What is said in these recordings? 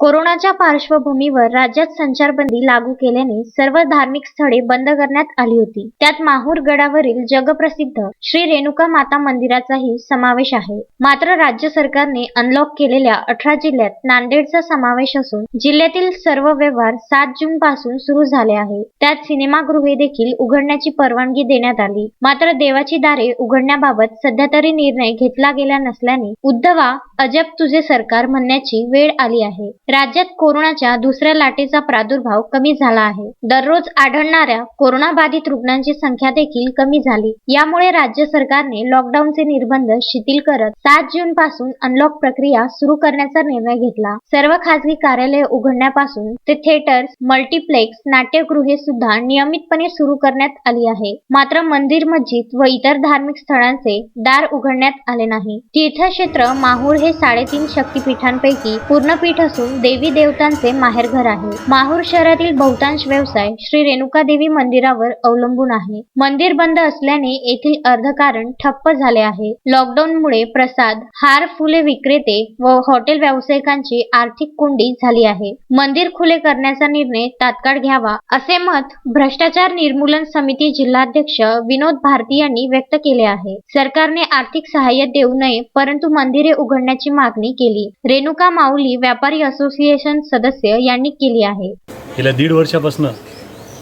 कोरोनाच्या पार्श्वभूमीवर राज्यात संचारबंदी लागू केल्याने सर्व धार्मिक स्थळे बंद करण्यात आली होती. त्यात माहूर गडावरील जगप्रसिद्ध श्री रेणुका माता मंदिराचाही समावेश आहे. मात्र राज्य सरकारने अनलॉक केलेल्या अठरा जिल्ह्यात नांदेडचा समावेश असून जिल्ह्यातील सर्व व्यवहार सात जून पासून सुरू झाले आहे. त्यात सिनेमागृहे देखील उघडण्याची परवानगी देण्यात आली. मात्र देवाची दारे उघडण्याबाबत सध्या तरी निर्णय घेतला गेला नसल्याने उद्धवा अजब तुझे सरकार म्हणण्याची वेळ आली आहे. राज्यात कोरोनाच्या दुसऱ्या लाटेचा प्रादुर्भाव कमी झाला आहे. दररोज आढळणाऱ्या कोरोना बाधित रुग्णांची संख्या देखील कमी झाली. यामुळे राज्य सरकारने लॉकडाऊनचे निर्बंध शिथिल करत सात जून पासून अनलॉक प्रक्रिया सुरू करण्याचा निर्णय घेतला. सर्व खासगी कार्यालय उघडण्यापासून ते थिएटर्स मल्टीप्लेक्स नाट्यगृहे सुद्धा नियमितपणे सुरू करण्यात आली आहे. मात्र मंदिर मस्जिद व इतर धार्मिक स्थळांचे दार उघडण्यात आले नाही. तीर्थक्षेत्र माहूर हे साडेतीन शक्तिपीठांपैकी पूर्णपीठ असून देवी देवतांचे माहेरघर आहे. माहूर शहरातील बहुतांश व्यवसाय श्री रेणुका देवी मंदिरावर अवलंबून आहे. मंदिर बंद असल्याने येथील अर्धकारण ठप्प झाले आहे. लॉकडाऊन मुळे प्रसाद हार फुले विक्रेते व हॉटेल व्यावसायिकांची आर्थिक कोंडी झाली आहे. मंदिर खुले करण्याचा निर्णय तात्काळ घ्यावा असे मत भ्रष्टाचार निर्मूलन समिती जिल्हाध्यक्ष विनोद भारती यांनी व्यक्त केले आहे. सरकारने आर्थिक सहाय्य देऊ नये परंतु मंदिरे उघडण्याची मागणी केली. रेणुका माऊली व्यापारी असोसिएशन सदस्य यांनी केली आहे. गेल्या दीड वर्षापासून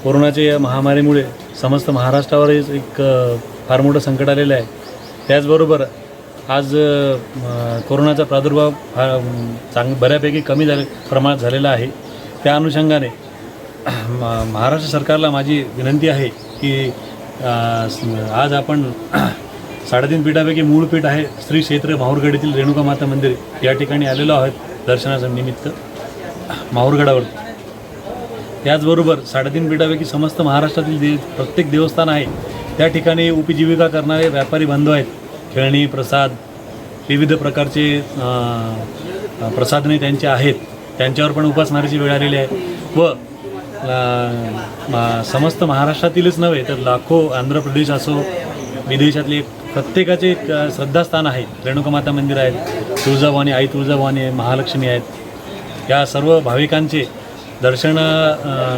कोरोनाच्या या महामारीमुळे समस्त महाराष्ट्रावर एक फार मोठं संकट आलेलं आहे. त्याचबरोबर आज कोरोनाचा प्रादुर्भाव फार चांग बऱ्यापैकी कमी झाले प्रमाणात झालेला आहे. त्या अनुषंगाने महाराष्ट्र सरकारला माझी विनंती आहे की आज आपण साडेतीन पीठापैकी मूळ पीठ आहे. श्री क्षेत्र माहूरगड रेणुका माता मंदिर या ठिकाणी आलेलो आहोत. दर्शनाचं निमित्त माहूरगडावर. त्याचबरोबर साडेतीन पीठापैकी समस्त महाराष्ट्रातील जे प्रत्येक देवस्थान आहे. त्या ठिकाणी उपजीविका करणारे व्यापारी बांधव आहेत. खेळणी प्रसाद विविध प्रकारचे प्रसाधने त्यांचे आहेत. त्यांच्यावर पण उपासमारीची वेळ आलेली आहे. व समस्त महाराष्ट्रातीलच नव्हे तर लाखो आंध्र प्रदेश असो विदेशातले प्रत्येकाचे एक श्रद्धास्थान आहे. रेणुका माता मंदिर आहेत तुळजाभवानी आई तुळजाभवानी आहे महालक्ष्मी आहेत. या सर्व भाविकांचे दर्शन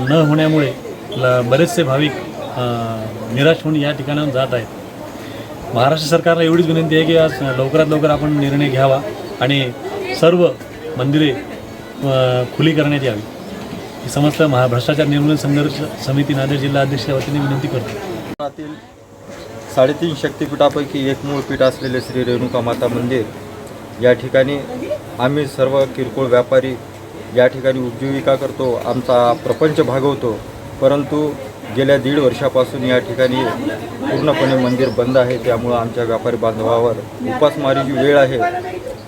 न होण्यामुळे ल- बरेचसे भाविक निराश होऊन या ठिकाणाहून जात आहेत. महाराष्ट्र सरकारला एवढीच विनंती आहे की आज लवकरात लवकर आपण निर्णय घ्यावा आणि सर्व मंदिरे खुली करण्यात यावी. ही समस्त महा भ्रष्टाचार निर्मूलन संघर्ष समिती नांदेड जिल्हा अध्यक्षाच्या वतीने विनंती करतो. साडेतीन शक्तिपीठापैकी एक मूळ पीठ असलेले श्री रेणुका माता मंदिर. या ठिकाणी आम्ही सर्व किरकोळ व्यापारी या ठिकाणी उपजीविका करतो आमचा प्रपंच भागवतो. परंतु गेल्या दीड वर्षापासून या ठिकाणी पूर्णपणे मंदिर बंद आहे त्यामुळं आमच्या व्यापारी बांधवावर उपासमारीची वेळ आहे.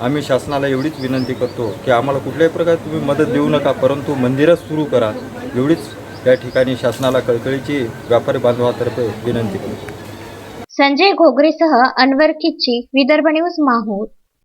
आम्ही शासनाला एवढीच विनंती करतो की आम्हाला कुठल्याही प्रकारे तुम्ही मदत देऊ नका परंतु मंदिरच सुरू करा. एवढीच या ठिकाणी शासनाला कळकळीची व्यापारी बांधवातर्फे विनंती करतो. संजय घोगरेसह अनवर किच्ची विदर्भ न्यूज माहूर.